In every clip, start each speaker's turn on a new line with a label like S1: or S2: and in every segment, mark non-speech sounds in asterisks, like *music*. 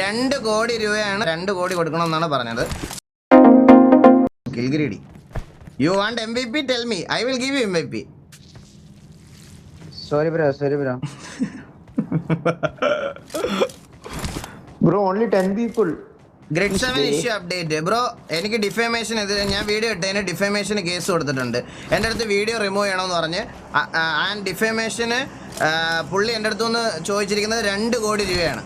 S1: രണ്ട് കോടി രൂപയാണ് രണ്ട് കോടി കൊടുക്കണമെന്നാണ് പറഞ്ഞത്. കിൽഗിരിഡി you want M V P tell me I will give you M V P
S2: sorry bro sorry bro
S3: bro only ten people
S1: grid seven issue update bro എനിക്ക് defamation എതിരെ ഞാൻ വീഡിയോ ഇട്ടതിന് ഡിഫേമേഷന് കേസ് കൊടുത്തിട്ടുണ്ട്. എന്റെ അടുത്ത് വീഡിയോ റിമൂവ് ചെയ്യണമെന്ന് പറഞ്ഞ് and ഡിഫേമേഷന് പുള്ളി എന്റെ അടുത്തുനിന്ന് ചോദിച്ചിരിക്കുന്നത് രണ്ട് കോടി രൂപയാണ്.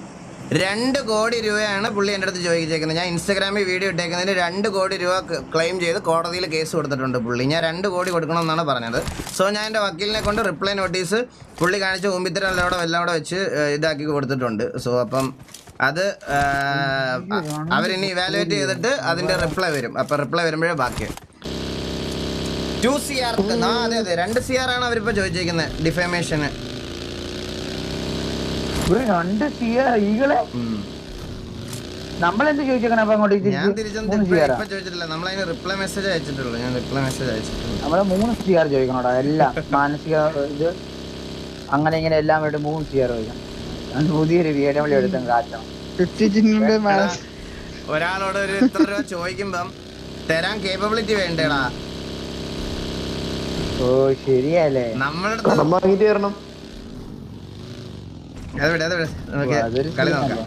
S1: രണ്ട് കോടി രൂപയാണ് പുള്ളി എന്റെ അടുത്ത് ചോദിച്ചേക്കുന്നത്. ഞാൻ ഇൻസ്റ്റാഗ്രാമിൽ വീഡിയോ ഇട്ടേക്കുന്നതിന് രണ്ട് കോടി രൂപ ക്ലെയിം ചെയ്ത് കോടതിയിൽ കേസ് കൊടുത്തിട്ടുണ്ട് പുള്ളി. ഞാൻ രണ്ട് കോടി കൊടുക്കണമെന്നാണ് പറഞ്ഞത്. സോ ഞാൻ എന്റെ വക്കീലിനെ കൊണ്ട് റിപ്ലൈ നോട്ടീസ് പുള്ളി കാണിച്ച മുമ്പിത്തരം എല്ലാം കൂടെ വെച്ച് ഇതാക്കി കൊടുത്തിട്ടുണ്ട്. സോ അപ്പം അത് അവരിനി ഇവാലുവേറ്റ് ചെയ്തിട്ട് അതിന്റെ റിപ്ലൈ വരും. അപ്പം റിപ്ലൈ വരുമ്പോഴേ ബാക്കി. ടു സി ആർ അതെ അതെ. രണ്ട് സി ആർ ആണ് അവരിപ്പോൾ ചോദിച്ചേക്കുന്നത് ഡിഫേമേഷന്
S2: ബ്രോ രണ്ട് ഈകളെ? നമ്മളെന്ത് ചോദിച്ചേക്കണ അപ്പൊ അങ്ങോട്ട്
S1: നമ്മൾ
S2: മൂന്ന് സിയർ ചോദിക്കണോടാ എല്ലാം. *laughs* മാനസിക ഇത് അങ്ങനെ ഇങ്ങനെ എല്ലാം വേണ്ടി മൂന്ന് സിയർ ചോദിക്കണം. പുതിയൊരു വീഡിയോ വിളി എടുത്തും കാറ്റണം
S1: ഒരാളോട് ഒരു ഇത്ര രൂപ ചോദിക്കുമ്പം തരാൻ കേപ്പബിലിറ്റി വേണ്ടേടാ.
S2: ഓ ശരിയല്ലേ?
S3: വാങ്ങിട്ട് തരണം
S1: അത് അതെവിടെ? അത് നമുക്ക് കളി നോക്കാം?